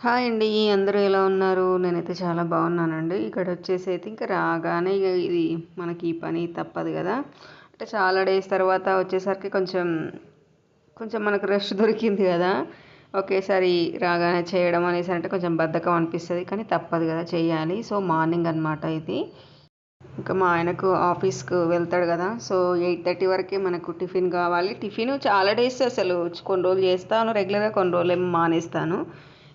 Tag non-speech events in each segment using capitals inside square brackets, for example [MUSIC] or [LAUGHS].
Hi అండి అందరూ ఎలా ఉన్నారు? నేనైతే చాలా బాగున్నానండి. ఇక్కడ వచ్చేసి అయితే ఇంకా రాగానే ఇక ఇది మనకి ఈ పని తప్పదు కదా. అంటే చాలా డేస్ తర్వాత వచ్చేసరికి కొంచెం కొంచెం మనకు రెస్ట్ దొరికింది కదా. ఒకేసారి రాగానే చేయడం అనేసి అంటే కొంచెం బద్ధకం అనిపిస్తుంది కానీ తప్పదు కదా చేయాలి. సో మార్నింగ్ అనమాట ఇది. ఇంకా మా ఆయనకు ఆఫీస్కు వెళ్తాడు కదా. సో ఎయిట్ థర్టీ వరకే మనకు టిఫిన్ కావాలి. టిఫిన్ చాలా డేస్ అసలు. కొన్ని రోజులు చేస్తాను రెగ్యులర్గా కొన్ని రోజులు ఏమో మానేస్తాను.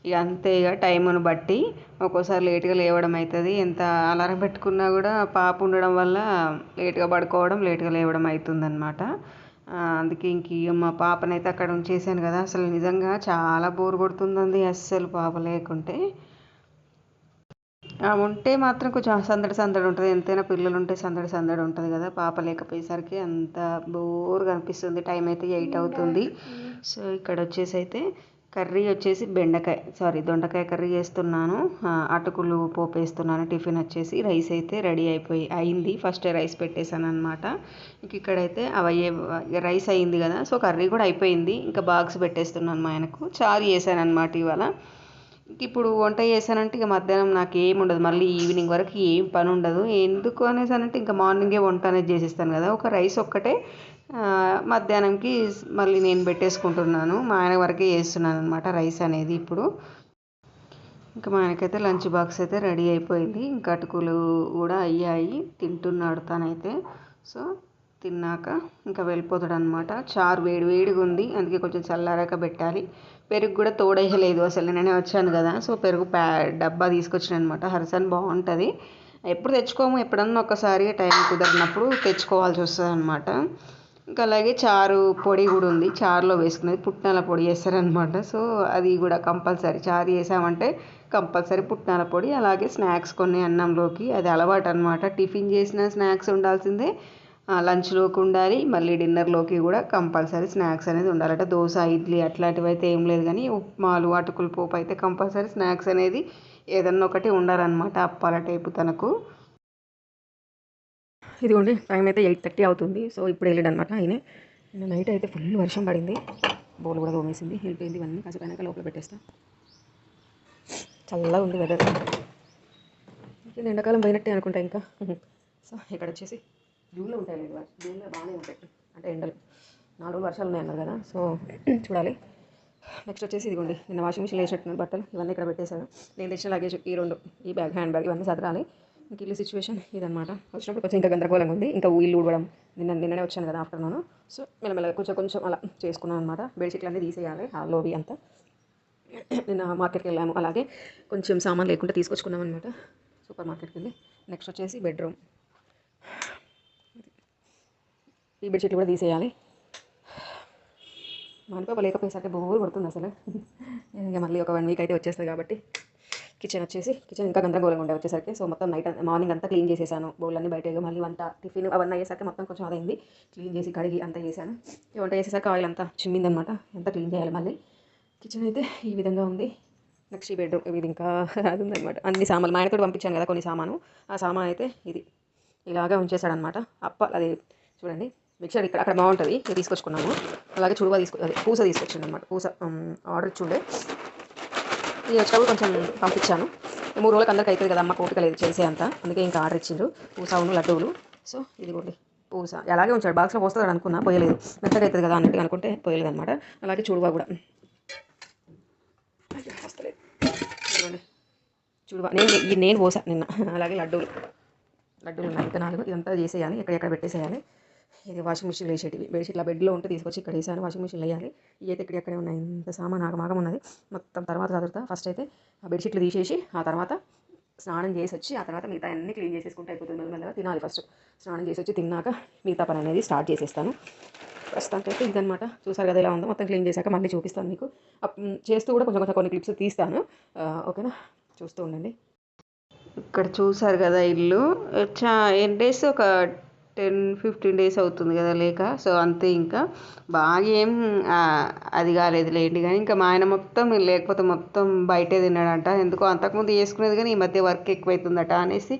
ఇక అంతే ఇక టైమును బట్టి ఒక్కోసారి లేట్గా లేవడం అవుతుంది ఎంత అలారం పెట్టుకున్నా కూడా పాప ఉండడం వల్ల లేట్గా పడుకోవడం లేట్గా లేవడం అవుతుంది అనమాట అందుకే ఇంక ఇక మా పాపనైతే అక్కడ ఉంచేసాను కదా. అసలు నిజంగా చాలా బోర్ కొడుతుందండి అస్సలు పాప లేకుంటే. ఉంటే మాత్రం కొంచెం సందడి సందడి ఉంటుంది. ఎంతైనా పిల్లలు ఉంటే సందడి సందడి ఉంటుంది కదా. పాప లేకపోయేసరికి అంత బోర్గా అనిపిస్తుంది టైం అయితే ఎయిట్ అవుతుంది. సో ఇక్కడ వచ్చేసి అయితే కర్రీ వచ్చేసి బెండకాయ సారీ దొండకాయ కర్రీ చేస్తున్నాను. అటుకులు పోపు వేస్తున్నాను టిఫిన్ వచ్చేసి రైస్ అయితే రెడీ అయిపోయి అయింది. ఫస్ట్ రైస్ పెట్టేశాను అనమాట ఇంక ఇక్కడైతే అవయ్యే రైస్ అయింది కదా సో కర్రీ కూడా అయిపోయింది. ఇంకా బాక్స్ పెట్టేస్తున్నాను మా ఆయనకు. చారు చేశాను అనమాట ఇవాళ. ఇప్పుడు వంట చేశానంటే ఇక మధ్యాహ్నం నాకు ఏం ఉండదు. మళ్ళీ ఈవినింగ్ వరకు ఏం పని ఉండదు. ఎందుకు అనేసి అంటే ఇంకా మార్నింగే వంట అనేది చేసేస్తాను కదా. ఒక రైస్ ఒక్కటే మధ్యాహ్నంకి మళ్ళీ నేను పెట్టేసుకుంటున్నాను. మా ఆయన వరకే చేస్తున్నాను అనమాట రైస్ అనేది ఇప్పుడు. ఇంకా మా ఆయనకైతే లంచ్ బాక్స్ అయితే రెడీ అయిపోయింది. ఇంకా అటుకులు కూడా అయ్యాయి. తింటున్నాడు తనైతే. సో తిన్నాక ఇంకా వెళ్ళిపోతాడు అనమాట చారు వేడి వేడిగా ఉంది. అందుకే కొంచెం చల్లారాక పెట్టాలి. పెరుగు కూడా తోడేయలేదు అసలు. నేనే వచ్చాను కదా సో పెరుగు ప్యా డబ్బా తీసుకొచ్చాను అనమాట హర్సన్ బాగుంటుంది. ఎప్పుడు తెచ్చుకోము ఎప్పుడన్నా ఒకసారి టైం కుదిరినప్పుడు తెచ్చుకోవాల్సి వస్తుంది అనమాట ఇంకా అలాగే చారు పొడి కూడా ఉంది చారులో వేసుకునేది పుట్నాల పొడి చేస్తారనమాట సో అది కూడా కంపల్సరీ. చారు చేసామంటే కంపల్సరీ పుట్నాల పొడి అలాగే స్నాక్స్ కొన్ని అన్నంలోకి. అది అలవాటు అనమాట టిఫిన్ చేసిన స్నాక్స్ ఉండాల్సిందే లంచ్లోకి ఉండాలి మళ్ళీ డిన్నర్లోకి కూడా కంపల్సరీ స్నాక్స్ అనేది ఉండాలి దోశ ఇడ్లీ అట్లాంటివి అయితే ఏం లేదు కానీ ఉప్మాలు అటుకులు పోపు అయితే కంపల్సరీ స్నాక్స్ అనేది ఏదన్నా ఒకటి ఉండాలన్నమాట అప్పాల టైపు తనకు. ఇదిగోండి టైం అయితే ఎయిట్ థర్టీ అవుతుంది. సో ఇప్పుడు వెళ్ళాడు అనమాట ఆయన నైట్ అయితే ఫుల్ వర్షం పడింది. బోల్ కూడా తోమేసింది. వెళ్ళిపోయింది ఇవన్నీ కాసేపు లోపల పెట్టేస్తా. చల్లగా ఉంది వెదర్ ఎండాకాలం పోయినట్టే అనుకుంటా ఇంకా. సో ఇక్కడ వచ్చేసి జూన్లో ఉంటాయి లేదు జూన్లో బాగానే ఉంటాయి. అంటే ఎండలు. నాలుగు వర్షాలు ఉన్నాయి అన్నారు కదా సో చూడాలి. నెక్స్ట్ వచ్చేసి ఇదిగోండి నిన్న వాషింగ్ మిషన్ వేసినట్టు బట్టలు ఇవన్నీ ఇక్కడ పెట్టేశారు నేను తెచ్చిన లగేజ్ ఈ రెండు ఈ బ్యాగ్ హ్యాండ్ బ్యాగ్ ఇవన్నీ సదరాలి ఇంక ఇల్లు సిచ్యువేషన్ ఇదనమాట వచ్చినప్పుడు కొంచెం ఇంకా గందరగోళంగా ఉంది. ఇంకా ఇల్లు ఊడవడం నిన్న నిన్ననే వచ్చాను కదా ఆఫ్టర్నూన్ సో మెల్లమెల్లగా కొంచెం కొంచెం అలా చేసుకున్నాను అనమాట బెడ్షీట్లు అన్నీ తీసేయాలి హాల్లోవి అంతా. నిన్న మార్కెట్కి వెళ్ళాము. అలాగే కొంచెం సామాన్ లేకుండా తీసుకొచ్చుకున్నాం అనమాట సూపర్ మార్కెట్కి వెళ్ళి. నెక్స్ట్ వచ్చేసి బెడ్రూమ్ ఈ బెడ్షీట్లు కూడా తీసేయాలి. మనపాప లేకపోయేసరికి బోర్ కొడుతుంది అసలు. ఇంకా మళ్ళీ ఒక వన్ వీక్ అయితే వచ్చేస్తుంది కాబట్టి కిచెన్ వచ్చేసి కిచెన్ ఇంకా గందరగోళంగా ఉండే వచ్చేసరికి. సో మొత్తం నైట్ మార్నింగ్ అంతా క్లీన్ చేసేసాను. బౌల్ అన్ని బయట మళ్ళీ వంట టిఫిన్ అవన్నీ అయ్యేసరికి మొత్తం కొంచెం అదైంది. క్లీన్ చేసి కడిగి అంతా చేశాను వంట చేసేసరికి ఆయిల్ అంతా చిమ్మిందనమాట. ఎంత క్లీన్ చేయాలి మళ్ళీ? కిచెన్ అయితే ఈ విధంగా ఉంది. నెక్స్ట్ ఈ బెడ్రూమ్ ఇది ఇంకా అది ఉందనమాట అన్ని సామాన్లు మా ఆయనతో పంపించాను కదా కొన్ని సామాను. ఆ సామాన్ అయితే ఇది ఇలాగా ఉంచేశాడనమాట. అప్ప అది చూడండి. మిక్సర్ ఇక్కడ అక్కడ బాగుంటుంది. తీసుకొచ్చుకున్నాము. అలాగే చుడువ తీసుకు అదే పూస తీసుకొచ్చింది అనమాట పూస ఆర్డర్ ఇచ్చుండే ఇది వచ్చినప్పుడు కొంచెం పంపించాను. మూడు రోజులకు అందరికి అవుతుంది కదా అమ్మ కోపిక లేదు చేసే అంత. అందుకే ఇంకా ఆర్డర్ ఇచ్చిండ్రు. పూసావును లడ్డూలు. సో ఇదిగోండి పూస. అలాగే ఉంచాడు. బాక్స్లో పోస్తుంది అనుకున్నా పోయలేదు. మెత్తగా అవుతుంది కదా అన్నట్టు అనుకుంటే పోయలేదు అనమాట అలాగే చూడువా కూడా. వస్తలేదు. చూడువా. నేను నేను పోసా నిన్న. అలాగే లడ్డూలు. లడ్డూలు ఉన్నాయి. ఇంకా నాలుగు. ఇదంతా చేసేయాలి. ఎక్కడెక్కడ పెట్టేసేయాలి. ఇది వాషింగ్ మిషన్ వేసేటివి. బెడ్షీట్ల బెడ్లో ఉంటే తీసుకొచ్చి ఇక్కడ వేసాను. వాషింగ్ మిషన్ వేయాలి. ఇవైతే ఇక్కడ ఎక్కడే ఉన్నాయి. ఇంత సామాన్ ఆగమాగం ఉన్నది. మొత్తం తర్వాత చదువుతా ఫస్ట్ అయితే ఆ బెడ్షీట్లు తీసేసి ఆ తర్వాత స్నానం చేసి వచ్చి ఆ తర్వాత మిగతా అన్ని క్లీన్ చేసేసుకుంటే అయిపోతుంది. మెల్లమెల్లగా తినాలి ఫస్ట్ స్నానం చేసి వచ్చి తిన్నాక మిగతా పని అనేది స్టార్ట్ చేసేస్తాను. ప్రస్తుతానికైతే అయితే ఇదనమాట చూసారు కదా ఎలా ఉందో? మొత్తం క్లీన్ చేశాక మళ్ళీ చూపిస్తాను మీకు. చేస్తూ కూడా కొంచెం కొంచెం కొన్ని క్లిప్స్ తీస్తాను. ఓకేనా చూస్తూ ఉండండి. ఇక్కడ చూసారు కదా ఇల్లు. చా ఎన్ డేస్ ఒక టెన్ ఫిఫ్టీన్ డేస్ అవుతుంది కదా లేక. సో అంతే ఇంకా. బాగా ఏం అది కాలేదు లేండి. కానీ ఇంకా మా ఆయన మొత్తం లేకపోతే మొత్తం బయటే తిన్నాడంట. ఎందుకో అంతకుముందు చేసుకునేది కానీ ఈ మధ్య వర్క్ ఎక్కువైతుందట అనేసి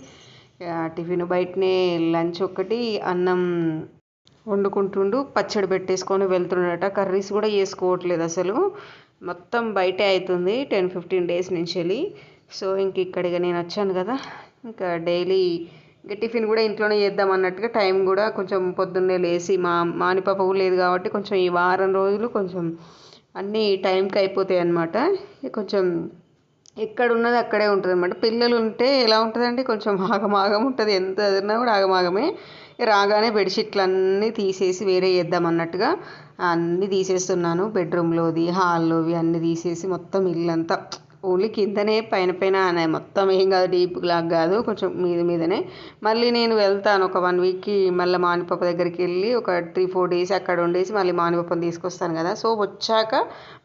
టిఫిన్ బయటనే లంచ్ ఒకటి అన్నం వండుకుంటుండు పచ్చడి పెట్టేసుకొని వెళ్తుండట కర్రీస్ కూడా చేసుకోవట్లేదు అసలు. మొత్తం బయటే అవుతుంది టెన్ ఫిఫ్టీన్ డేస్ నుంచి వెళ్ళి. సో ఇంక ఇక్కడికి నేను వచ్చాను కదా. ఇంకా డైలీ ఇంకా టిఫిన్ కూడా ఇంట్లోనే చేద్దాం అన్నట్టుగా టైం కూడా కొంచెం పొద్దున్నే లేచి మా మానిపాప కూడా లేదు కాబట్టి కొంచెం ఈ వారం రోజులు కొంచెం అన్నీ టైంకి అయిపోతాయి అన్నమాట. కొంచెం ఎక్కడ ఉన్నది అక్కడే ఉంటుంది అనమాట పిల్లలు ఉంటే ఎలా ఉంటుందండి? కొంచెం ఆగమాగం ఉంటుంది. ఎంత తిన్నా కూడా ఆగమాగమే. రాగానే బెడ్షీట్లు అన్నీ తీసేసి వేరే చేద్దాం అన్నట్టుగా అన్నీ తీసేస్తున్నాను. బెడ్రూమ్లోది హాల్లోవి అన్నీ తీసేసి మొత్తం ఇల్లంతా ఓన్లీ కిందనే పైన పైన అనే. మొత్తం ఏం కాదు డీప్ లాగా కాదు కొంచెం మీద మీదనే. మళ్ళీ నేను వెళ్తాను ఒక వన్ వీక్కి మళ్ళీ మానిపప్ప దగ్గరికి వెళ్ళి ఒక త్రీ ఫోర్ డేస్ అక్కడ ఉండేసి మళ్ళీ మానిపప్పని తీసుకొస్తాను కదా. సో వచ్చాక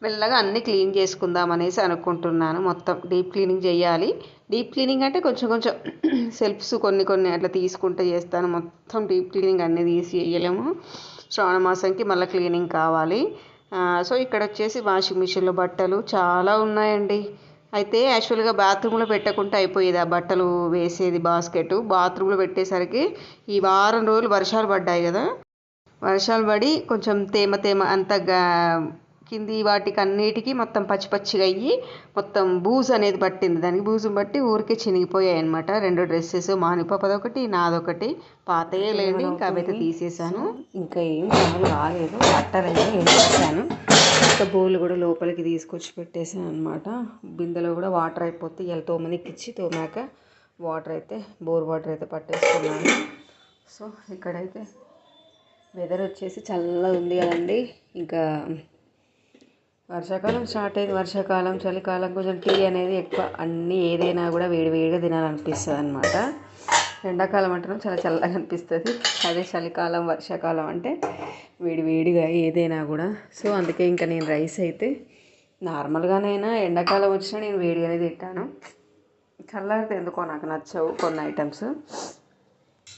మెల్లగా అన్నీ క్లీన్ చేసుకుందాం అనేసి అనుకుంటున్నాను. మొత్తం డీప్ క్లీనింగ్ చేయాలి. డీప్ క్లీనింగ్ అంటే కొంచెం కొంచెం [CLEARS THROAT] సెల్ఫ్స్ కొన్ని కొన్ని అట్లా తీసుకుంటే చేస్తాను. మొత్తం డీప్ క్లీనింగ్ అన్నీ తీసి చేయలేము శ్రావణ మాసంకి మళ్ళీ క్లీనింగ్ కావాలి. సో ఇక్కడ వచ్చేసి వాషింగ్ మిషన్లో బట్టలు చాలా ఉన్నాయండి. అయితే యాక్చువల్గా బాత్రూంలో పెట్టకుండా అయిపోయేది ఆ బట్టలు వేసేది బాస్కెట్. బాత్రూంలో పెట్టేసరికి ఈ వారం రోజులు వర్షాలు పడ్డాయి కదా. వర్షాలు పడి కొంచెం తేమ తేమ అంత కింది వాటికి అన్నిటికీ మొత్తం పచ్చి పచ్చిగా అయ్యి మొత్తం బూజు అనేది పట్టింది. దానికి బూజుని బట్టి ఊరికే చినిగిపోయాయి అనమాట రెండు డ్రెస్సెస్ మానిపదొకటి నాదొకటి పాతయే లేండి ఇంకా అవైతే తీసేసాను ఇంకా ఏం పనులు రాలేదు. బట్టలు ఏం చేశాను ఇంకా బోలు కూడా లోపలికి తీసుకొచ్చి పెట్టేసాను అనమాట బిందెలో కూడా వాటర్ అయిపోతే ఇలా తోమనికి ఇచ్చి తోమాక వాటర్ అయితే బోర్ వాటర్ అయితే పట్టేసుకున్నాను సో ఇక్కడైతే వెదర్ వచ్చేసి చల్లగా ఉంది కదండి. ఇంకా వర్షాకాలం స్టార్ట్ అయింది. వర్షాకాలం చలికాలం కొంచెం టీ అనేది ఎక్కువ అన్నీ ఏదైనా కూడా వేడి వేడిగా తినాలనిపిస్తుంది అనమాట ఎండాకాలం అంటేనే చాలా చల్లగా అనిపిస్తుంది. అదే చలికాలం వర్షాకాలం అంటే వేడి వేడిగా ఏదైనా కూడా. సో అందుకే ఇంకా నేను రైస్ అయితే నార్మల్గానైనా ఎండాకాలం వచ్చినా నేను వేడిగానే తింటాను. చల్లారితే ఎందుకో నాకు నచ్చవు కొన్ని ఐటమ్స్.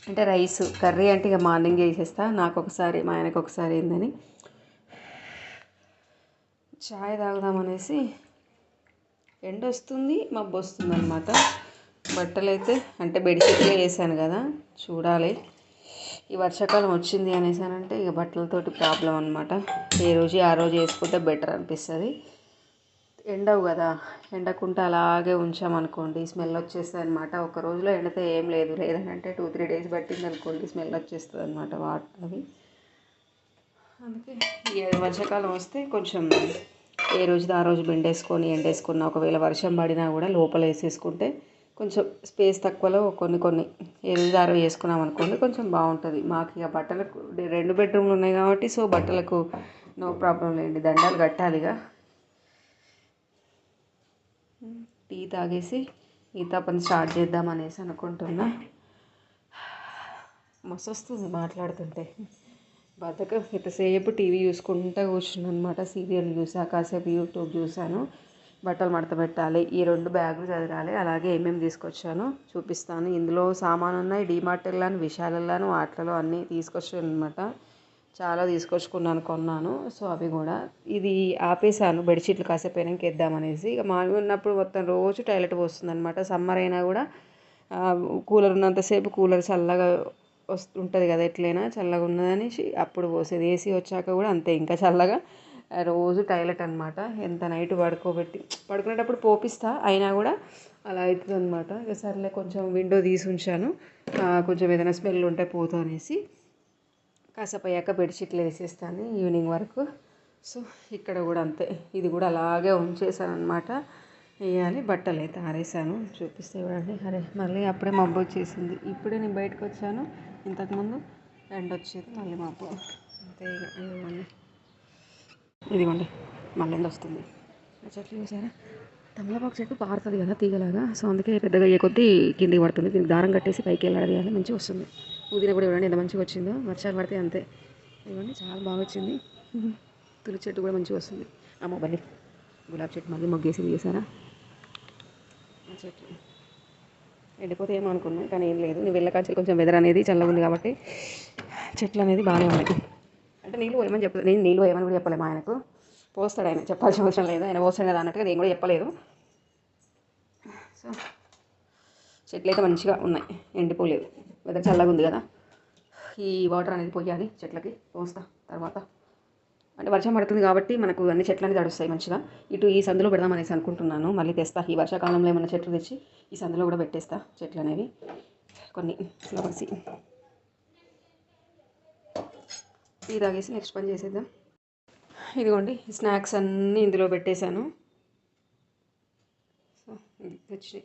అంటే రైస్ కర్రీ అంటే ఇక మార్నింగ్ చేసేస్తా నాకు ఒకసారి మా ఆయనకు ఒకసారి ఏందని చాయ్ తాగుదామనేసి ఎండ వస్తుంది మబ్బు వస్తుంది అనమాట బట్టలు అయితే అంటే బెడ్షీట్లే వేసాను కదా చూడాలి. ఈ వర్షాకాలం వచ్చింది అనేసానంటే ఇక బట్టలతోటి ప్రాబ్లం అనమాట ఏ రోజు ఆ రోజు వేసుకుంటే బెటర్ అనిపిస్తుంది. ఎండవు కదా ఎండకుంటే అలాగే ఉంచామనుకోండి స్మెల్ వచ్చేస్తుంది అనమాట ఒక రోజులో ఎండితే ఏం లేదు లేదంటే టూ త్రీ డేస్ పట్టింది అనుకోండి స్మెల్ వచ్చేస్తుంది అనమాట వాటర్ అవి. అందుకే ఈ వర్షాకాలం వస్తే కొంచెం ఏ రోజుది ఆ రోజు బెండేసుకొని ఎండేసుకున్న ఒకవేళ వర్షం పడినా కూడా లోపల వేసేసుకుంటే కొంచెం స్పేస్ తక్కువలో కొన్ని కొన్ని ఏ రోజు ఆ రోజు వేసుకున్నాం అనుకోండి కొంచెం బాగుంటుంది. మాకు ఇక బట్టలకు రెండు బెడ్రూమ్లు ఉన్నాయి కాబట్టి సో బట్టలకు నో ప్రాబ్లం లేండి. దండాలు కట్టాలిగా టీ తాగేసి మిగతా పని స్టార్ట్ చేద్దాం అనేసి అనుకుంటున్నా. మస్తు వస్తుంది మాట్లాడుతుంటే. బతకం ఇంతసేపు టీవీ చూసుకుంటూ కూర్చున్నాను అనమాట సీరియల్ చూసా కాసేపు యూట్యూబ్ చూశాను బట్టలు మడత పెట్టాలి ఈ రెండు బ్యాగులు చదరాలి అలాగే ఏమేమి తీసుకొచ్చాను చూపిస్తాను. ఇందులో సామాను ఉన్నాయి డిమార్ట్ వెళ్ళాను విశాల్ వెళ్ళాను వాటిలో అన్నీ తీసుకొచ్చాను అనమాట చాలా తీసుకొచ్చుకున్నాను కొన్నాను. సో అవి కూడా. ఇది ఆపేసాను బెడ్షీట్లు కాసేపు అయినాక వేద్దామనేసి ఇక మామూలు ఉన్నప్పుడు మొత్తం రోజు టాయిలెట్ పోస్తుంది అనమాట సమ్మర్ అయినా కూడా కూలర్ ఉన్నంతసేపు కూలర్ చల్లగా వస్తు ఉంటుంది కదా ఎట్లయినా చల్లగా ఉన్నదనేసి అప్పుడు పోసేది. ఏసీ వచ్చాక కూడా అంతే ఇంకా చల్లగా. రోజు టాయిలెట్ అనమాట ఎంత నైట్ పడుకోబెట్టి పడుకునేటప్పుడు పోపిస్తా అయినా కూడా అలా అవుతుంది అనమాట ఇక సర్లే కొంచెం విండో తీసి ఉంచాను. కొంచెం ఏదైనా స్మెల్ ఉంటే పోతా అనేసి. కాసేపు అయ్యాక బెడ్షీట్లు వేసేస్తాను ఈవినింగ్ వరకు. సో ఇక్కడ కూడా అంతే. ఇది కూడా అలాగే ఉంచేసాను అనమాట వేయాలి బట్టలు అయితే ఆరేసాను. చూపిస్తే చూడండి. అరే మళ్ళీ అప్పుడే మబ్బు వచ్చేసింది. ఇప్పుడే నేను బయటకు వచ్చాను. ఇంతకుముందు ఎండ వచ్చేది మళ్ళీ మబ్బు అంతే ఇదిగోండి ఇదిగోండి మళ్ళీ ఎండ వస్తుంది. చెట్లు చూసారా? తమలపాకు చెట్టు పారుతుంది కదా తీగలాగా. సో అందుకే పెద్దగా అయ్యే కొద్దీ కిందికి పడుతుంది. దీనికి దారం కట్టేసి పైకి వెళ్ళాలి మంచిగా వస్తుంది. పుదీనా కూడా ఇవ్వండి ఎంత మంచిగా వచ్చిందో వర్షాలు పడితే అంతే. ఇవ్వండి చాలా బాగా వచ్చింది. తులి చెట్టు కూడా మంచిగా వస్తుంది. అమ్మ బల్లి గులాబీ చెట్టు మళ్ళీ మొగ్గేసి చేశారా చెట్టు. ఎండిపోతే ఏమో అనుకున్నాను కానీ ఏం లేదు. నేను వెళ్ళకాంచి కొంచెం వెదర్ అనేది చల్లగా ఉంది కాబట్టి చెట్లు అనేది బాగానే ఉన్నాయి. అంటే నీళ్ళు పోయమని చెప్పలేదు. నేను నీళ్ళు పోయమని కూడా చెప్పలేము ఆయనకు. పోస్తాడు ఆయన. చెప్పాల్సిన అవసరం లేదు. ఆయన పోస్తాడు కదా అన్నట్టుగా నేను కూడా చెప్పలేదు. సో చెట్లు అయితే మంచిగా ఉన్నాయి. ఎండిపోలేదు. వెదర్ చల్లగా ఉంది కదా. ఈ వాటర్ అనేది పోయాలి చెట్లకి. పోస్తా. తర్వాత అంటే వర్షం పడుతుంది కాబట్టి మనకు అన్ని చెట్లు అనేది తడుస్తాయి మంచిగా. ఇటు ఈ సందులో పెడదాం అనేసి అనుకుంటున్నాను. మళ్ళీ తెస్తా. ఈ వర్షాకాలంలో ఏమైనా చెట్లు తెచ్చి ఈ సందులో కూడా పెట్టేస్తా చెట్లు అనేవి. కొన్ని ఫ్లవర్స్ టీ తాగేసి నెక్స్ట్ పని చేసేద్దాం. ఇదిగోండి స్నాక్స్ అన్నీ ఇందులో పెట్టేశాను. సో ఇది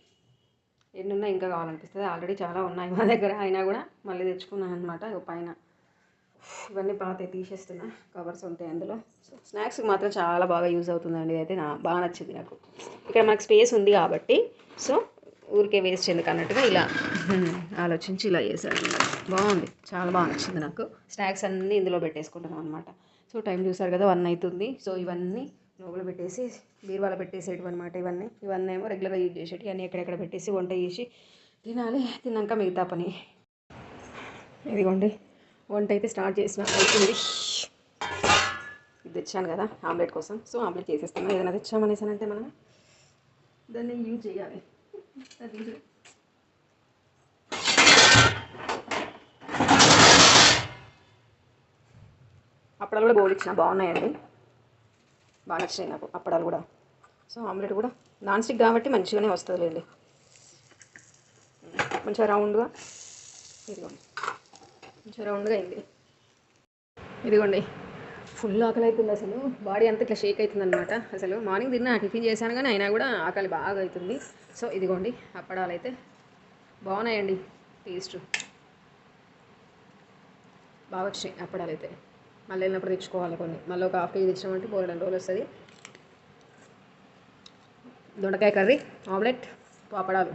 ఎన్ని ఉన్నాయి ఇంకా కావాలనిపిస్తుంది. ఆల్రెడీ చాలా ఉన్నాయి మా దగ్గర. అయినా కూడా మళ్ళీ తెచ్చుకున్నాను అనమాట పైన ఇవన్నీ పాత తీసేస్తున్నా. కవర్స్ ఉంటాయి అందులో. సో స్నాక్స్కి మాత్రం చాలా బాగా యూజ్ అవుతుందండి. అయితే నా బాగా నచ్చింది నాకు. ఇక్కడ మనకు స్పేస్ ఉంది కాబట్టి. సో ఊరికే వేస్ట్ ఎందుకు అన్నట్టుగా ఇలా [LAUGHS] ఆలోచించి ఇలా చేశాను బాగుంది. చాలా బాగా నచ్చింది నాకు. స్నాక్స్ అన్నీ ఇందులో పెట్టేసుకుంటున్నాం అనమాట సో టైం చూసారు కదా వన్ అవుతుంది. సో ఇవన్నీ లోపల పెట్టేసి బీరువాలో పెట్టేసేటివి అనమాట ఇవన్నీ. ఇవన్నీ ఏమో రెగ్యులర్గా యూజ్ చేసేటివి. అన్నీ ఎక్కడెక్కడ పెట్టేసి వంట చేసి తినాలి. తిన్నాక మిగతా పని. ఇదిగోండి. వంట అయితే స్టార్ట్ చేసిన. అవుతుంది ఇది తెచ్చాను కదా ఆమ్లెట్ కోసం. సో ఆమ్లెట్ చేసేస్తాను. ఏదైనా తెచ్చామనేసానంటే మనం దాన్ని యూజ్ చేయాలి. అది అప్పడాలు కూడా బోల్ ఇచ్చిన. బాగున్నాయండి. బాగా నచ్చినాయి నాకు అప్పడాలు కూడా. సో ఆమ్లెట్ కూడా నాన్ స్టిక్ కాబట్టి మంచిగానే వస్తుందిలేండి. మంచిగా రౌండ్గా ఇదిగోండి. కొంచెం రౌండ్గా అయింది. ఇదిగోండి. ఫుల్ ఆకలి అవుతుంది అసలు. బాడీ అంతా ఇట్లా షేక్ అవుతుంది అనమాట అసలు మార్నింగ్ తిన్నా టిఫిన్ చేశాను కానీ అయినా కూడా ఆకలి బాగా అవుతుంది సో ఇదిగోండి అప్పడాలు అయితే బాగున్నాయండి. టేస్ట్. బాగా వచ్చినాయి అప్పడాలు అయితే మళ్ళీ వెళ్ళినప్పుడు తెచ్చుకోవాలి కొన్ని. మళ్ళీ ఒక హాఫ్ కేజీ తెచ్చినామంటే పోయి రెండు రోజులు వస్తుంది. దొండకాయ కర్రీ ఆమ్లెట్ పాపడాలు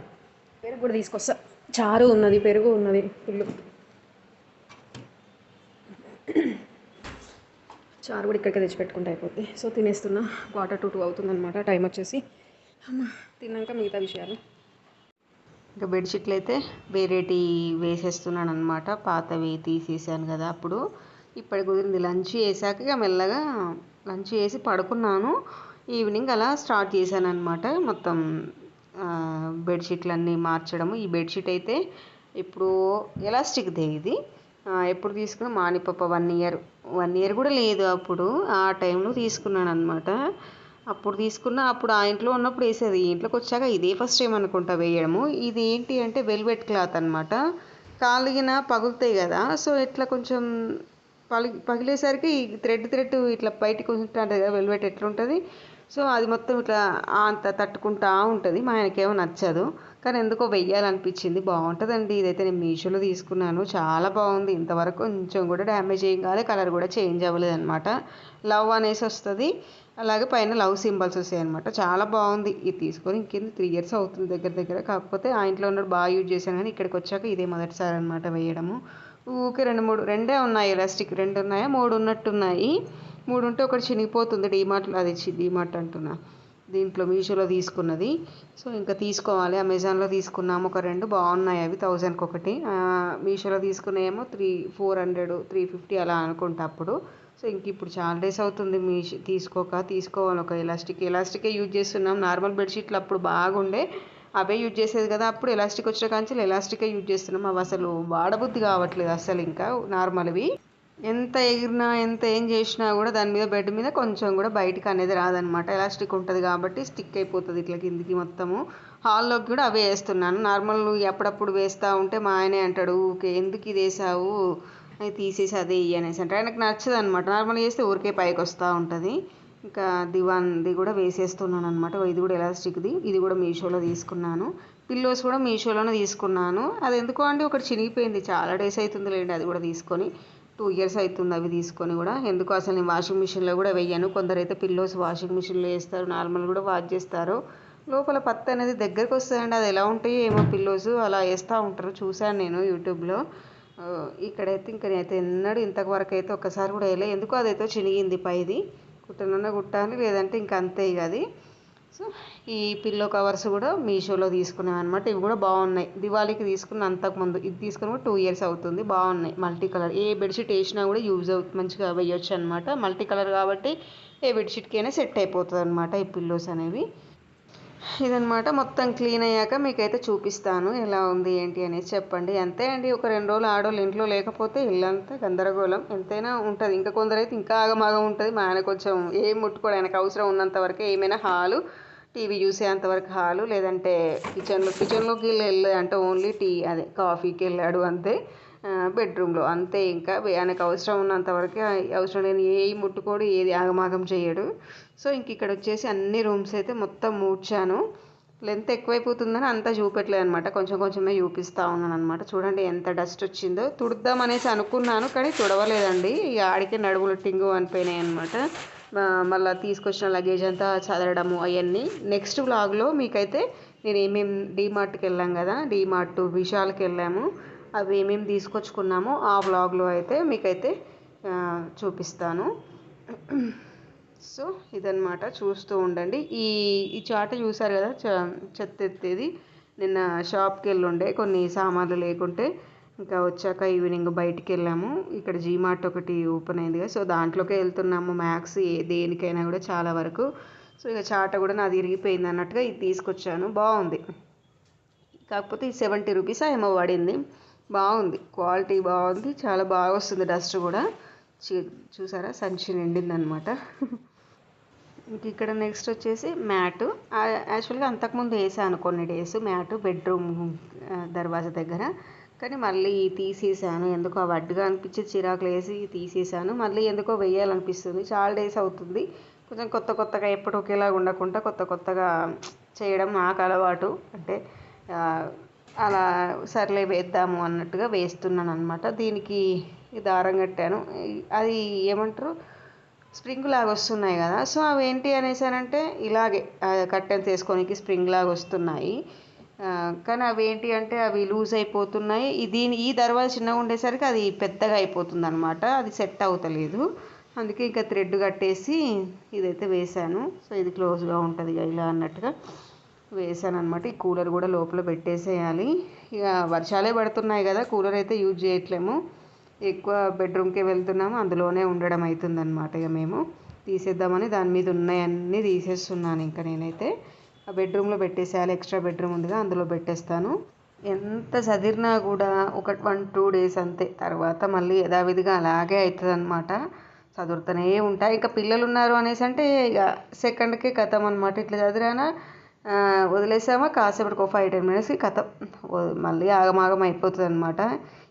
పెరుగు కూడా తీసుకొస్తా. చారు ఉన్నది పెరుగు ఉన్నది ఫుల్ చారు కూడా ఇక్కడికే తెచ్చి అయిపోతుంది సో తినేస్తున్నా. క్వార్టర్ టు టూ అవుతుందన్నమాట. టైం వచ్చేసి అమ్మ తిన్నాక మిగతా విషయాలు. ఇంకా బెడ్షీట్లు అయితే వేరేటి వేసేస్తున్నాను అనమాట పాతవి తీసేసాను కదా అప్పుడు. ఇప్పటి కుదిరింది లంచ్ వేసాక ఇక మెల్లగా లంచ్ వేసి పడుకున్నాను. ఈవినింగ్ అలా స్టార్ట్ చేశాను అనమాట మొత్తం బెడ్షీట్లన్నీ బెడ్షీట్లు అన్నీ మార్చడము. ఈ బెడ్షీట్ అయితే ఇప్పుడు ఎలాస్టిక్దే ఇది. ఎప్పుడు తీసుకున్నా మానిపప్ప వన్ ఇయర్ వన్ ఇయర్ కూడా లేదు అప్పుడు. ఆ టైంలో తీసుకున్నాను అనమాట అప్పుడు తీసుకున్న అప్పుడు ఆ ఇంట్లో ఉన్నప్పుడు వేసేది. ఈ ఇంట్లోకి వచ్చాక ఇదే ఫస్ట్ టైం అనుకుంటా వేయడము. ఇది ఏంటి అంటే వెల్వెట్ క్లాత్ అనమాట కాలిగిన పగులుతాయి కదా సో ఇట్లా కొంచెం పగి పగిలేసరికి థ్రెడ్ థ్రెడ్ ఇట్లా బయటకు ఉంటుంది కదా వెల్వెట్ ఎట్లుంటుంది? సో అది మొత్తం ఇట్లా అంత తట్టుకుంటా ఉంటుంది. మా ఆయనకేమో నచ్చదు. కానీ ఎందుకో వెయ్యాలనిపించింది. బాగుంటుందండి ఇదైతే నేను మీషోలో తీసుకున్నాను. చాలా బాగుంది ఇంతవరకు కొంచెం కూడా డ్యామేజ్ ఏం కాలే కలర్ కూడా చేంజ్ అవ్వలేదు అనమాట లవ్ అనేసి వస్తుంది. అలాగే పైన లవ్ సింబల్స్ వస్తాయి అనమాట చాలా బాగుంది ఇది తీసుకొని ఇంకేంది త్రీ ఇయర్స్ అవుతుంది దగ్గర దగ్గర. కాకపోతే ఆ ఇంట్లో ఉన్నప్పుడు బాగా యూజ్ చేశాను కానీ ఇక్కడికి వచ్చాక ఇదే మొదటిసారి అనమాట వేయడము. ఊకే రెండు మూడు రెండే ఉన్నాయి. ఎలాస్టిక్ రెండు ఉన్నాయా? మూడు ఉన్నట్టున్నాయి. మూడు ఉంటే ఒకటి చినిగిపోతుంది. డీమార్ట్లో అది డీమార్ట్ అంటున్నా. దీంట్లో మీషోలో తీసుకున్నది. సో ఇంకా తీసుకోవాలి. అమెజాన్లో తీసుకున్నాము ఒక రెండు. బాగున్నాయి అవి. థౌజండ్కి ఒకటి మీషోలో తీసుకునేమో three four hundred three fifty అలా అనుకుంటా అప్పుడు. సో ఇంక ఇప్పుడు చాలా డేస్ అవుతుంది మీ తీసుకోక తీసుకోవాలి ఒక ఎలాస్టిక్. ఎలాస్టికే యూజ్ చేస్తున్నాం. నార్మల్ బెడ్షీట్లు అప్పుడు బాగుండే. అవే యూజ్ చేసేది కదా అప్పుడు. ఎలాస్టిక్ వచ్చిన కాంచెలు ఎలాస్టికే యూజ్ చేస్తున్నాం. అవి అసలు వాడబుద్ధి కావట్లేదు అసలు ఇంకా నార్మల్వి. ఎంత ఎగిరినా ఎంత ఏం చేసినా కూడా దాని మీద బెడ్ మీద కొంచెం కూడా బయటికి అనేది రాదనమాట ఎలాస్టిక్ ఉంటుంది కాబట్టి స్టిక్ అయిపోతుంది ఇట్లా కిందికి మొత్తము. హాల్లోకి కూడా అవే వేస్తున్నాను. నార్మల్ ఎప్పుడప్పుడు వేస్తూ ఉంటే మా ఆయనే అంటాడు ఊకే ఎందుకు ఇది వేసావు? అది తీసేసి అదే ఇయ్యి అనేసి అంటే ఆయనకు నచ్చదు అనమాట నార్మల్ వేస్తే ఊరికే పైకి వస్తూ ఉంటుంది. ఇంకా దివాన్ది కూడా వేసేస్తున్నాను అనమాట ఇది కూడా ఎలాస్టిక్ది. ఇది కూడా మీషోలో తీసుకున్నాను. పిల్లోస్ కూడా మీషోలోనే తీసుకున్నాను. అది ఎందుకో అండి ఒకటి చినిగిపోయింది. చాలా డేస్ అవుతుంది లేండి అది కూడా తీసుకొని. టూ ఇయర్స్ అవుతుంది అవి తీసుకొని కూడా. ఎందుకు అసలు నేను వాషింగ్ మిషన్లో కూడా వెయ్యాను కొందరైతే పిల్లోస్ వాషింగ్ మిషన్లో వేస్తారు. నార్మల్ కూడా వాష్ చేస్తారు. లోపల పత్తి అనేది దగ్గరకు వస్తుందండి. అది ఎలా ఉంటాయో ఏమో పిల్లోస్ అలా వేస్తూ ఉంటారు. చూశాను నేను యూట్యూబ్లో. ఇక్కడైతే ఇంక నేనైతే ఎన్నడూ ఇంతవరకు అయితే ఒక్కసారి కూడా వేయలే. ఎందుకు అదైతే చినిగింది పైది. కుట్టనన్నా కుట్టాలి లేదంటే ఇంక అంతే ఇక అది. సో ఈ పిల్లో కవర్స్ కూడా మీషోలో తీసుకున్నాను అనమాట ఇవి కూడా బాగున్నాయి. దివాళీకి తీసుకున్న అంతకుముందు ఇది తీసుకుని కూడా టూ ఇయర్స్ అవుతుంది. బాగున్నాయి. మల్టీ కలర్ ఏ బెడ్షీట్ వేసినా కూడా యూజ్ అవుతుంది మంచిగా వేయొచ్చు అనమాట మల్టీ కలర్ కాబట్టి ఏ బెడ్షీట్కి అయినా సెట్ అయిపోతుంది అనమాట ఈ పిల్లోస్ అనేవి. ఇదనమాట మొత్తం క్లీన్ అయ్యాక మీకైతే చూపిస్తాను ఎలా ఉంది ఏంటి అనేది చెప్పండి. అంతే అండి. ఒక రెండు రోజులు ఆడవాళ్ళు ఇంట్లో లేకపోతే ఇల్లంతా గందరగోళం. ఎంతైనా ఉంటుంది. ఇంకా కొందరైతే ఇంకా ఆగమాగం ఉంటుంది. మా ఆయన కొంచెం ఏం ముట్టుకోవడానికి అవసరం ఉన్నంత వరకు ఏమైనా హాలు టీవీ చూసేంత వరకు హాలు లేదంటే కిచెన్లో కిచెన్లోకి వెళ్ళి అంటే ఓన్లీ టీ అదే కాఫీకి వెళ్ళాడు అంతే. బెడ్రూమ్లో అంతే ఇంకా ఆయనకు అవసరం ఉన్నంత వరకే అవసరం లేని ఏ ముట్టుకోడు ఏది ఆగమాగం చేయడు. సో ఇంక ఇక్కడ వచ్చేసి అన్ని రూమ్స్ అయితే మొత్తం మూడ్చాను లెంత్ ఎక్కువైపోతుందని అంతా చూపెట్టలేదు అనమాట కొంచెం కొంచెమే చూపిస్తూ ఉన్నాను అనమాట చూడండి ఎంత డస్ట్ వచ్చిందో. తుడుద్దాం అనేసి అనుకున్నాను కానీ తుడవలేదండి. ఇక ఆడికి నడుములు టింగు అనిపోయినాయి అనమాట మళ్ళీ తీసుకొచ్చిన లగేజ్ అంతా చదవడము అవన్నీ. నెక్స్ట్ వ్లాగ్లో మీకైతే నేను ఏమేమి డీమార్ట్కి వెళ్ళాం కదా డీమార్ట్ విశాల్కి వెళ్ళాము. అవి ఏమేమి తీసుకొచ్చుకున్నామో ఆ వ్లాగ్లో అయితే మీకైతే చూపిస్తాను. సో ఇదనమాట చూస్తూ ఉండండి. ఈ ఈ చాట చూసారు కదా చెత్త ఎత్తేది. నిన్న షాప్కి వెళ్ళి ఉండే కొన్ని సామాన్లు లేకుంటే ఇంకా వచ్చాక ఈవినింగ్ బయటికి వెళ్ళాము ఇక్కడ జీమార్ట్ ఒకటి ఓపెన్ అయింది కదా సో దాంట్లోకే వెళ్తున్నాము. మ్యాక్స్ దేనికైనా కూడా చాలా వరకు. సో ఇక చాట కూడా నాది ఇరిగిపోయింది అన్నట్టుగా ఇది తీసుకొచ్చాను. బాగుంది. కాకపోతే ఈ సెవెంటీ రూపీస్ ఏమో పడింది. బాగుంది. క్వాలిటీ బాగుంది. చాలా బాగా వస్తుంది డస్ట్ కూడా. చూసారా? సంచి నిండిందనమాట ఇంక ఇక్కడ నెక్స్ట్ వచ్చేసి మ్యాటు. యాక్చువల్గా అంతకుముందు వేసాను కొన్ని డేస్ మ్యాటు బెడ్రూమ్ దర్వాజా దగ్గర. కానీ మళ్ళీ తీసేసాను. ఎందుకో అవి అడ్డుగా అనిపించి చిరాకులు వేసి తీసేసాను. మళ్ళీ ఎందుకో వేయాలనిపిస్తుంది. చాలా డేస్ అవుతుంది. కొంచెం కొత్త కొత్తగా ఎప్పుడు ఒకేలాగా ఉండకుండా కొత్త కొత్తగా చేయడం నాకు అలవాటు. అంటే అలా సర్లే వేద్దాము అన్నట్టుగా వేస్తున్నాను అనమాట దీనికి దారం కట్టాను. అది ఏమంటారు? స్ప్రింగ్ లాగా వస్తున్నాయి కదా. సో అవి ఏంటి అనేసానంటే ఇలాగే కట్టెన్ తీసుకోనికి స్ప్రింగ్ లాగా వస్తున్నాయి. కానీ అవి ఏంటి అంటే అవి లూజ్ అయిపోతున్నాయి. దీని ఈ దర్వాజా చిన్నగా ఉండేసరికి అది పెద్దగా అయిపోతుంది అనమాట అది సెట్ అవుతలేదు. అందుకే ఇంకా థ్రెడ్ కట్టేసి ఇదైతే వేసాను సో ఇది క్లోజ్గా ఉంటుంది ఇలా అన్నట్టుగా. వేసాను అనమాట ఈ కూలర్ కూడా లోపల పెట్టేసేయాలి. ఇక వర్షాలే పడుతున్నాయి కదా కూలర్ అయితే యూజ్ చేయట్లేము. ఎక్కువ బెడ్రూమ్కే వెళ్తున్నాము అందులోనే ఉండడం అవుతుందన్నమాట ఇక మేము. తీసేద్దామని దాని మీద ఉన్నాయన్నీ తీసేస్తున్నాను ఇంకా నేనైతే. ఆ బెడ్రూమ్లో పెట్టేసేయాలి ఎక్స్ట్రా బెడ్రూమ్ ఉందిగా అందులో పెట్టేస్తాను. ఎంత చదివినా కూడా ఒక వన్ టూ డేస్ అంతే. తర్వాత మళ్ళీ యథావిధిగా అలాగే అవుతుంది అనమాట చదువుతూనే ఉంటాయి ఇంకా పిల్లలు ఉన్నారు అనేసి అంటే ఇక సెకండ్కే కథం అనమాట ఇట్లా చదివానా వదిలేసామా? కాసేపటికి ఒక ఫైవ్ టెన్ మినిట్స్కి కథ. మళ్ళీ ఆగమాగం అయిపోతుంది అనమాట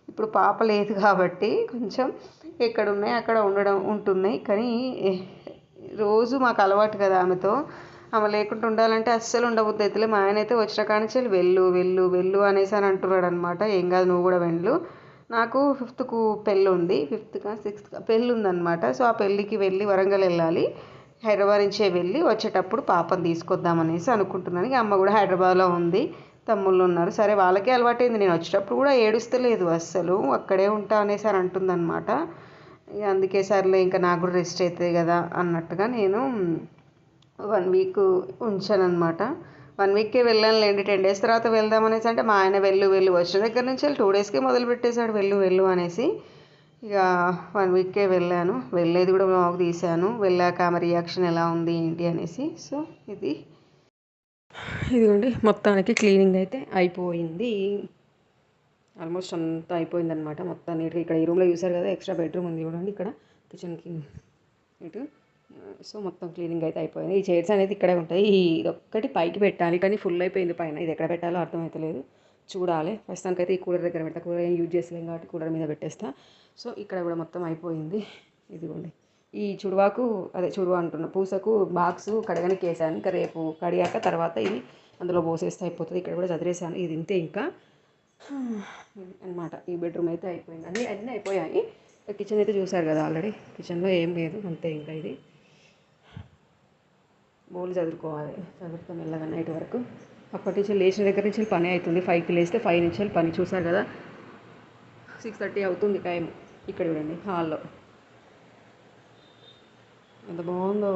ఇప్పుడు పాప లేదు కాబట్టి కొంచెం ఎక్కడ ఉన్నాయి అక్కడ ఉండడం ఉంటున్నాయి. కానీ రోజు మాకు అలవాటు కదా ఆమెతో. ఆమె లేకుండా ఉండాలంటే అస్సలు ఉండబుద్ది అయితే మా ఆయన అయితే వచ్చిన కానించి వెళ్ళు వెళ్ళు వెళ్ళు అనేసి అని అంటున్నాడు అనమాట ఏం కాదు నువ్వు కూడా వెళ్ళు. నాకు ఫిఫ్త్కు పెళ్ళి ఉంది. ఫిఫ్త్కా సిక్స్త్కా పెళ్ళి ఉందన్నమాట. సో ఆ పెళ్ళికి వెళ్ళి వరంగల్ వెళ్ళాలి. హైదరాబాద్ నుంచే వెళ్ళి వచ్చేటప్పుడు పాపను తీసుకొద్దామనేసి అనుకుంటున్నాను. ఇక అమ్మ కూడా హైదరాబాద్లో ఉంది. తమ్ముళ్ళు ఉన్నారు. సరే వాళ్ళకే అలవాటైంది. నేను వచ్చేటప్పుడు కూడా ఏడుస్తలేదు అస్సలు. అక్కడే ఉంటా అనేసి అని అంటుందన్నమాట. ఇక అందుకే సర్లే ఇంకా నాకు కూడా రెస్ట్ అవుతుంది కదా అన్నట్టుగా నేను వన్ వీక్ ఉంచాను అనమాట వన్ వీక్కే వెళ్ళానులేండి. టెన్ డేస్ తర్వాత వెళ్దాం అనేసి అంటే మా ఆయన వెళ్ళు వెళ్ళు. వచ్చిన దగ్గర నుంచి వెళ్ళి టూ డేస్కే మొదలు పెట్టేశాడు వెళ్ళు వెళ్ళు అనేసి. ఇక వన్ వీక్కే వెళ్ళాను. వెళ్ళేది కూడా బ్లాగ్ తీశాను. వెళ్ళాక ఆమె రియాక్షన్ ఎలా ఉంది ఏంటి అనేసి. సో ఇది. ఇదిగోండి మొత్తానికి క్లీనింగ్ అయితే అయిపోయింది. ఆల్మోస్ట్ అంతా అయిపోయింది అనమాట మొత్తం నీట్గా. ఇక్కడ ఈ రూమ్లో చూసారు కదా ఎక్స్ట్రా బెడ్రూమ్ ఉంది చూడండి ఇక్కడ. కిచెన్కి ఇటు. సో మొత్తం క్లీనింగ్ అయితే అయిపోయింది. ఈ చైర్స్ అనేది ఇక్కడే ఉంటాయి. ఇది ఒక్కటి పైకి పెట్టాలి. కానీ ఫుల్ అయిపోయింది పైన. ఇది ఎక్కడ పెట్టాలో అర్థమవుతలేదు చూడాలి. ప్రస్తుతానికి అయితే ఈ కూలర్ దగ్గర పెడతా. కూలర్ ఏం యూజ్ చేసలేం కాబట్టి కూలర్ మీద పెట్టేస్తా. సో ఇక్కడ కూడా మొత్తం అయిపోయింది. ఇదిగోండి. ఈ చుడువాకు అదే చుడువ అంటున్నా పూసకు బాక్స్ కడగనికి వేసాను. ఇంకా రేపు కడిగాక తర్వాత ఇది అందులో పోసేస్తే అయిపోతుంది. ఇక్కడ కూడా చదివేసాను ఇది ఇంతే ఇంకా అనమాట ఈ బెడ్రూమ్ అయితే అయిపోయింది. అన్నీ అన్నీ అయిపోయాయి. కిచెన్ అయితే చూసారు కదా ఆల్రెడీ. కిచెన్లో ఏం లేదు. అంతే ఇంకా ఇది. బోల్ చదువుకోవాలి. చదువుతాం మెల్లగా నైట్ వరకు. అప్పటి నుంచి లేచిన దగ్గర నుంచి పని అవుతుంది. ఫైవ్కి లేస్తే ఫైవ్ నుంచి పని చూసారు కదా. సిక్స్ థర్టీ అవుతుంది టైం ఇక్కడ చూడండి హాల్లో ఎంత బాగుందో.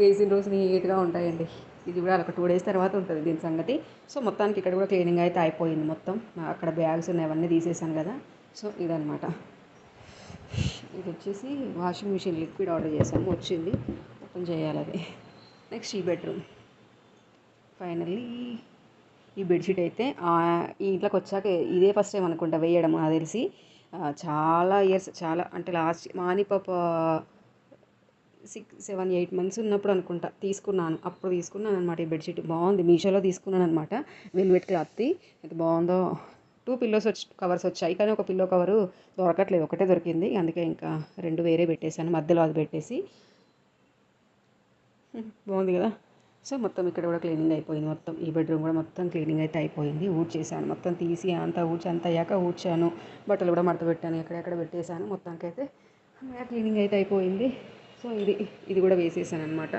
వేసిన రోజు నీట్గా ఉంటాయండి. ఇది కూడా ఒక టూ డేస్ తర్వాత ఉంటుంది దీని సంగతి. సో మొత్తానికి ఇక్కడ కూడా క్లీనింగ్ అయితే అయిపోయింది మొత్తం. అక్కడ బ్యాగ్స్ ఉన్నాయి అవన్నీ తీసేసాను కదా. సో ఇదనమాట ఇది వచ్చేసి వాషింగ్ మిషన్ లిక్విడ్ ఆర్డర్ చేసాము వచ్చింది. ఓపెన్ చేయాలి అది. నెక్స్ట్ ఈ బెడ్రూమ్ ఫైనల్లీ ఈ బెడ్షీట్ అయితే ఈ ఇంట్లోకి వచ్చాక ఇదే ఫస్ట్ టైం అనుకుంటా వేయడం నాకు తెలిసి. చాలా ఇయర్స్ చాలా అంటే లాస్ట్ మాని పాప సిక్స్ సెవెన్ ఎయిట్ మంత్స్ ఉన్నప్పుడు అనుకుంటా తీసుకున్నాను. అప్పుడు తీసుకున్నాను అనమాట ఈ బెడ్షీట్ బాగుంది. మీషోలో తీసుకున్నాను అనమాట వెల్వెట్ క్లాత్ది అయితే బాగుందో. టూ పిల్లోస్ వచ్చి కవర్స్ వచ్చాయి. కానీ ఒక పిల్లో కవరు దొరకట్లేదు. ఒకటే దొరికింది. అందుకే ఇంకా రెండు వేరే పెట్టేశాను. మధ్యలో అది పెట్టేసి. బాగుంది కదా? సో మొత్తం ఇక్కడ కూడా క్లీనింగ్ అయిపోయింది మొత్తం. ఈ బెడ్రూమ్ కూడా మొత్తం క్లీనింగ్ అయితే అయిపోయింది. ఊడ్చేసాను మొత్తం తీసి అంతా ఊడ్చి అంత అయ్యాక ఊడ్చాను. బట్టలు కూడా మడత పెట్టాను. ఎక్కడెక్కడ పెట్టేశాను. మొత్తానికి అయితే క్లీనింగ్ అయితే అయిపోయింది. సో ఇది ఇది కూడా వేసేసాను అనమాట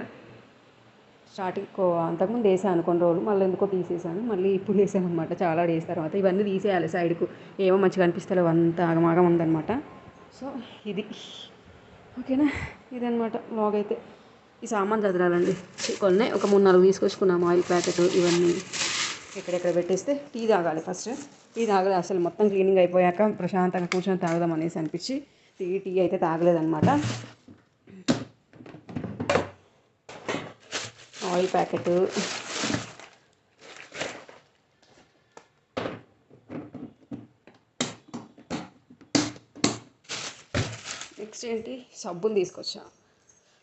స్టార్టింగ్ కో- అంతకుముందు వేసాను కొన్ని రోజులు. మళ్ళీ ఎందుకో తీసేసాను. మళ్ళీ ఇప్పుడు వేసాను అనమాట చాలా డేస్ తర్వాత. ఇవన్నీ తీసేయాలి సైడ్కు. ఏమో మంచిగా అనిపిస్తలేవు. అంత ఆగమాగం ఉందన్నమాట. సో ఇది. ఓకేనా? ఇదనమాట బ్లాగ్ అయితే. ఈ సామాన్ చదరాలండి. కొన్ని ఒక మూడు నాలుగు తీసుకొచ్చుకున్నాము. ఆయిల్ ప్యాకెట్ ఇవన్నీ ఎక్కడెక్కడ పెట్టేస్తే టీ తాగాలి ఫస్ట్. టీ తాగలేదు అసలు మొత్తం క్లీనింగ్ అయిపోయాక ప్రశాంతంగా కూర్చొని తాగుదాం అనేసి అనిపించి టీ టీ అయితే తాగలేదన్నమాట. Oil packet. నెక్స్ట్ ఏంటి? సబ్బులు తీసుకొచ్చా.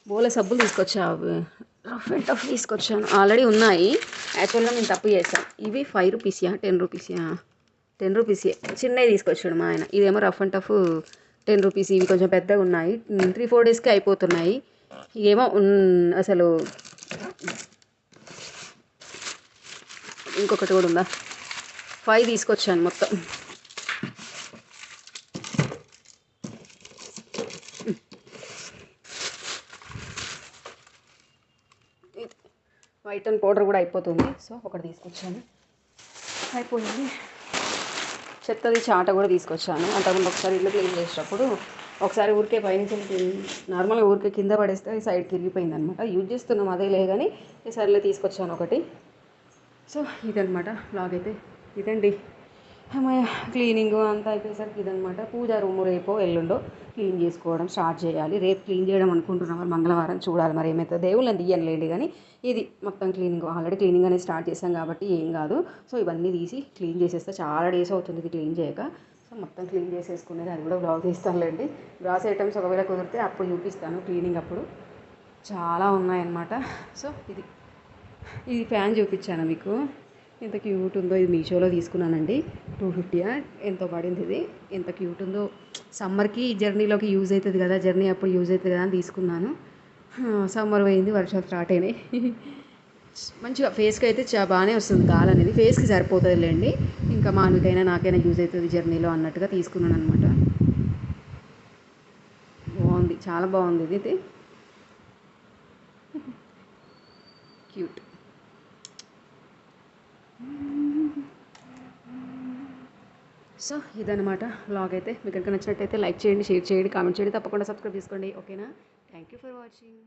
బోల సబ్బులు తీసుకొచ్చా? రఫ్ అండ్ టఫ్ తీసుకొచ్చాను. ఆల్రెడీ ఉన్నాయి. యాక్చువల్గా నేను తప్పు చేశాను ఇవి ఫైవ్ రూపీస్యా టెన్ రూపీస్యా టెన్ రూపీసే. చిన్నవి తీసుకొచ్చాడు మా ఆయన. ఇదేమో rough and tough ten rupees. ఇవి కొంచెం పెద్దగా ఉన్నాయి. త్రీ ఫోర్ డేస్కి అయిపోతున్నాయి. ఏమో అసలు ఇంకొకటి కూడా ఉందా? ఫైవ్ తీసుకొచ్చాను మొత్తం. వైట్ అండ్ పౌడర్ కూడా అయిపోతుంది. సో ఒకటి తీసుకొచ్చాను. అయిపోయింది. చెత్తది చాట కూడా తీసుకొచ్చాను. అంతకుముందు ఒకసారి ఇల్లు క్లీన్ చేసేటప్పుడు ఒకసారి ఊరికే పైనుంచి నార్మల్గా ఊరికే కింద పడేస్తే అది సైడ్కి ఇరిగిపోయింది అనమాట యూజ్ చేస్తున్నాం అదే లే కానీ సర్లే తీసుకొచ్చాను ఒకటి. సో ఇదనమాట బ్లాగ్ అయితే. ఇదండి. క్లీనింగ్ అంతా అయిపోయేసరికి ఇదనమాట పూజ రూము రేపో ఎల్లుండో క్లీన్ చేసుకోవడం స్టార్ట్ చేయాలి. రేపు క్లీన్ చేయడం అనుకుంటున్నాం మరి మంగళవారం చూడాలి మరి ఏమవుతుందో దేవుళ్ళని తీయనులేండి కానీ ఇది మొత్తం క్లీనింగ్ ఆల్రెడీ క్లీనింగ్ అనేది స్టార్ట్ చేసాం కాబట్టి ఏం కాదు. సో ఇవన్నీ తీసి క్లీన్ చేసేస్తే చాలా డేస్ అవుతుంది ఇది క్లీన్ చేయక. సో మొత్తం క్లీన్ చేసేసుకునేది అది కూడా బ్లాగ్ తీస్తానులేండి. గ్రాస్ ఐటమ్స్ ఒకవేళ కుదిరితే అప్పుడు చూపిస్తాను. క్లీనింగ్ అప్పుడు చాలా ఉన్నాయన్నమాట. సో ఇది ఇది ఫ్యాన్ చూపించాను మీకు. ఎంత క్యూట్ ఉందో ఇది మీషోలో తీసుకున్నానండి. టూ ఫిఫ్టీయా ఎంతో పడింది ఇది. ఎంత క్యూట్ ఉందో. సమ్మర్కి జర్నీలోకి యూజ్ అవుతుంది కదా జర్నీ అప్పుడు యూజ్ అవుతుంది కదా అని తీసుకున్నాను. సమ్మర్ పోయింది వర్షాలు స్టార్ట్ అయినాయి. [LAUGHS] మంచిగా ఫేస్కి అయితే చా బాగానే వస్తుంది గాలి అనేది. ఫేస్కి సరిపోతుంది లేండి ఇంకా మానుకైనా నాకైనా యూజ్ అవుతుంది జర్నీలో అన్నట్టుగా తీసుకున్నాను అనమాట బాగుంది చాలా బాగుంది ఇది ఇది [LAUGHS] క్యూట్. సో ఇదనమాట బ్లాగ్ అయితే. మీకు కనుక నచ్చినట్టయితే లైక్ చేయండి షేర్ చేయండి కామెంట్ చేయండి. తప్పకుండా సబ్స్క్రైబ్ చేసుకోండి. ఓకేనా? Thank you for watching